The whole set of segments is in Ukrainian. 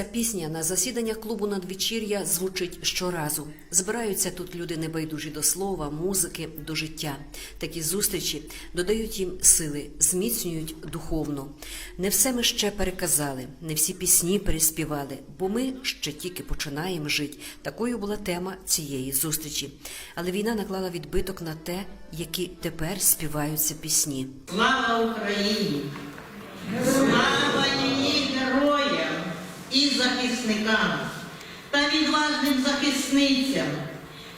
Ця пісня на засіданнях клубу надвечір'я звучить щоразу. Збираються тут люди небайдужі до слова, музики, до життя. Такі зустрічі додають їм сили, зміцнюють духовно. Не все ми ще переказали, не всі пісні переспівали, бо ми ще тільки починаємо жити. Такою була тема цієї зустрічі. Але війна наклала відбиток на те, які тепер співаються пісні. Слава Україні! Слава її і захисникам та відважним захисницям.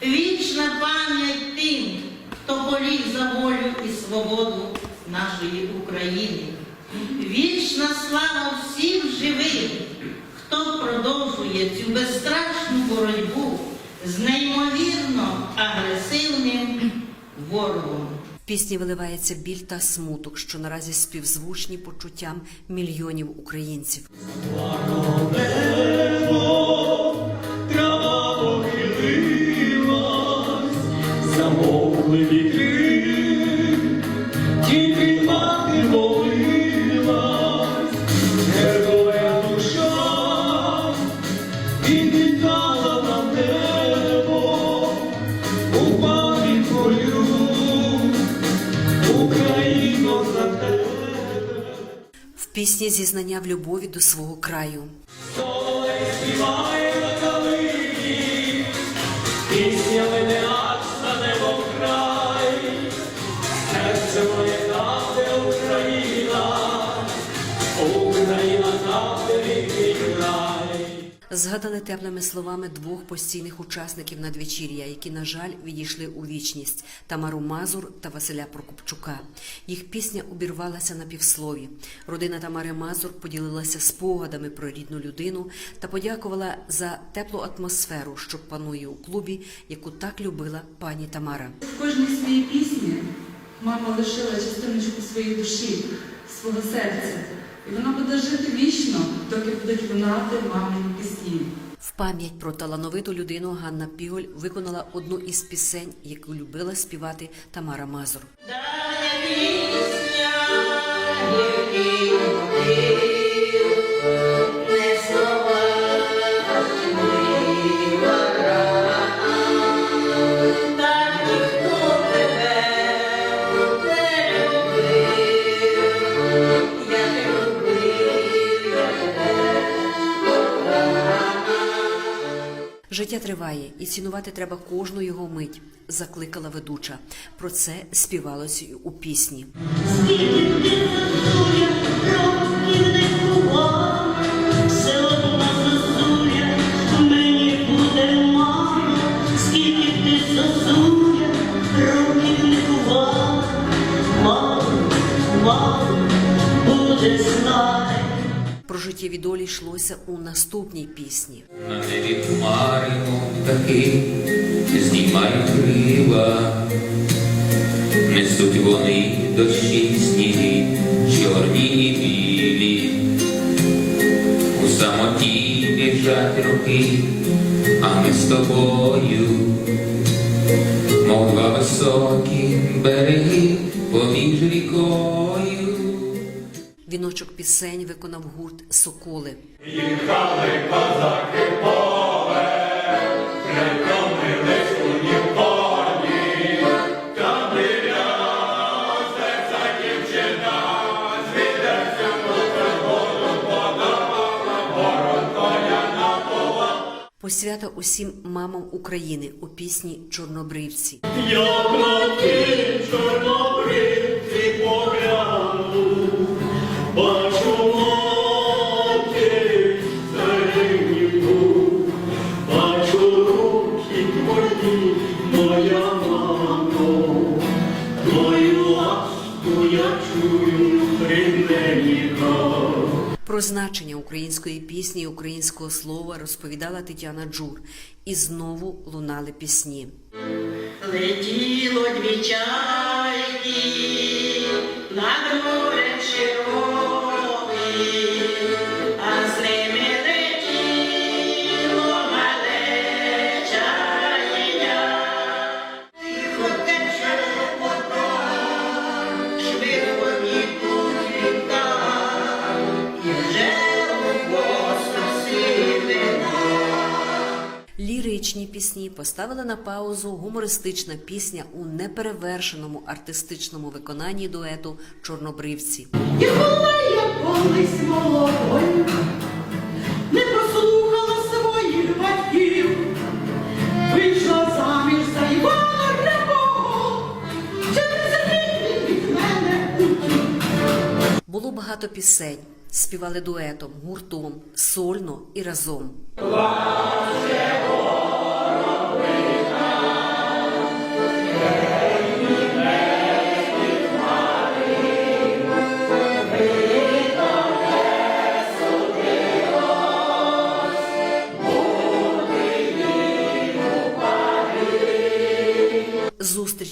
Вічна пам'ять тим, хто поліг за волю і свободу нашої України. Вічна слава всім живим, хто продовжує цю безстрашну боротьбу з неймовірно агресивним ворогом. В пісні виливається біль та смуток, що наразі співзвучні почуттям мільйонів українців. Трава похилилась, замовкли вітри, тільки мати молилась, героя душа, віддала нам небо, у пам'ять твою, Україно, за тебе. Пісні зізнання в любові до свого краю. We want Згадали теплими словами двох постійних учасників надвечір'я, які, на жаль, відійшли у вічність Тамару Мазур та Василя Прокопчука. Їх пісня обірвалася на півслові. Родина Тамари Мазур поділилася спогадами про рідну людину та подякувала за теплу атмосферу, що панує у клубі, яку так любила пані Тамара. В кожній своїй пісні мама лишила частиночку своєї душі, свого серця. І вона буде жити вічно, доки будуть лунати мамині пісні. В пам'ять про талановиту людину Ганна Піголь виконала одну із пісень, яку любила співати Тамара Мазур. Дальня пісня, Життя триває, і цінувати треба кожну його мить, закликала ведуча. Про це співалося у пісні. Про життєві долі йшлося у наступній пісні. Птахи, знімають крила, несуть вони дощі, сніги, чорні і білі, у самоті біжать роки, а ми з тобою, мов два високі береги поміж рікою. Віночок пісень виконав гурт Соколи. Їхали козаки поле, Посвята усім мамам України у пісні Чорнобривці. На чорнобривці Про значення української пісні і українського слова розповідала Тетяна Джур. І знову лунали пісні. Летіло дві пісні поставила на паузу гумористична пісня у неперевершеному артистичному виконанні дуету Чорнобривці. І була я колись молодою, не послухала своїх батьків, вийшла заміж за Івана Рябого, через рік від мене утік. Було багато пісень, співали дуетом, гуртом, сольно і разом.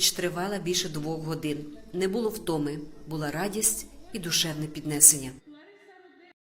Зустріч тривала більше двох годин. Не було втоми, була радість і душевне піднесення.